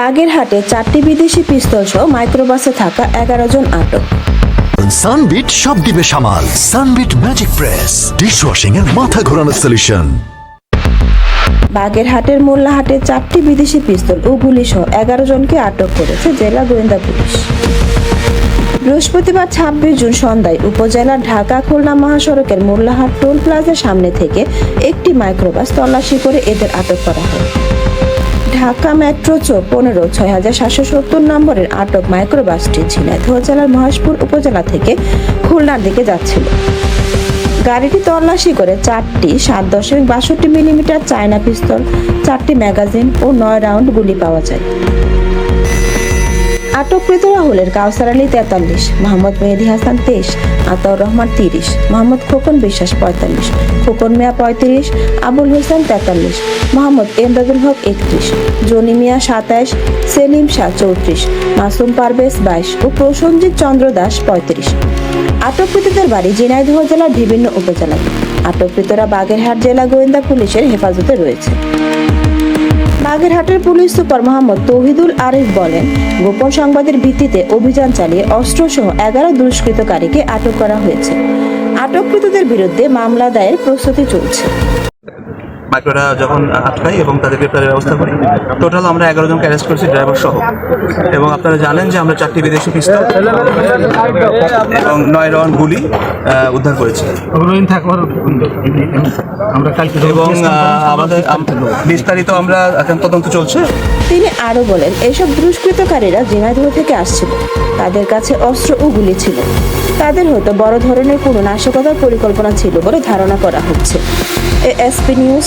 বাগেরহাটে চারটি বিদেশি পিস্তল সহ মাইক্রোবাসে থাকা এগারো জন আটক। সানবিট সব দিবে সামাল। Sunbit magic press. ডিশওয়াশিং এর মাথা ঘোরানো সলিউশন বাগেরহাটের মোল্লাহাটে চারটি বিদেশি পিস্তল ও গুলি সহ এগারো জনকে আটক করেছে জেলা গোয়েন্দা পুলিশ। বৃহস্পতিবার ছাব্বিশ জুন সন্ধ্যায় উপজেলার ঢাকা খুলনা মহাসড়কের মোল্লাহাট টোল প্লাজার সামনে থেকে একটি মাইক্রোবাস তল্লাশি করে এদের আটক করা হয়। ঢাকা মেট্রো চো পনেরো, ছয় হাজার সাতশো সত্তর নম্বরের আটক মাইক্রোবাসটি ঝিনাইদহ জেলার মহেশপুর উপজেলা থেকে খুলনার দিকে যাচ্ছিল। গাড়িটি তল্লাশি করে চারটি সাত দশমিক বাষট্টি মিলিমিটার চায়না পিস্তল, চারটি ম্যাগাজিন ও নয় রাউন্ড গুলি পাওয়া যায়। আটককৃতরা হলেন কাউসার আলী তেতাল্লিশ, মোহাম্মদ মেহেদি হাসান তেইশ, আতাউর রহমান তিরিশ, মোহাম্মদ খোকন বিশ্বাস পঁয়তাল্লিশ, খোকন মিয়া পঁয়ত্রিশ, আবুল হোসেন তেতাল্লিশ, মোহাম্মদ এমদাদুল হক একত্রিশ, জনি মিয়া সাতাইশ, সেলিম শাহ চৌত্রিশ, মাসুম পারভেজ বাইশ ও প্রসঞ্জিৎ চন্দ্র দাস পঁয়ত্রিশ। আটককৃতদের বাড়ি ঝিনাইদহ জেলার বিভিন্ন উপজেলায়। আটককৃতরা বাগেরহাট জেলা গোয়েন্দা পুলিশের হেফাজতে রয়েছে। বাগেরহাটের পুলিশ সুপার মোহাম্মদ তৌহিদুল আরিফ বলেন, গোপন সংবাদের ভিত্তিতে অভিযান চালিয়ে অস্ত্রসহ এগারো দুষ্কৃতকারীকে আটক করা হয়েছে। আটককৃতদের বিরুদ্ধে মামলা দায়ের প্রস্তুতি চলছে। মাইক্রোটা যখন আটকাই এবং তাদের গ্রেপ্তারের ব্যবস্থা করি টোটাল আমরা এগারো জনকে অ্যারেস্ট করেছি ড্রাইভার সহ। এবং আপনারা জানেন যে আমরা চারটি বিদেশি পিস্তল এবং নয় রাউন্ড গুলি উদ্ধার করেছি। এবং আমাদের বিস্তারিত আমরা এখন তদন্ত চলছে। তিনি আরও বলেন এসব দুষ্কৃতকারীরা ঝিনাইদহ থেকে আসছিল। তাদের কাছে অস্ত্র ও গুলি ছিল। তাদের হয়তো বড় ধরনের কোনো নাশকতার পরিকল্পনা ছিল বলে ধারণা করা হচ্ছে। ASP news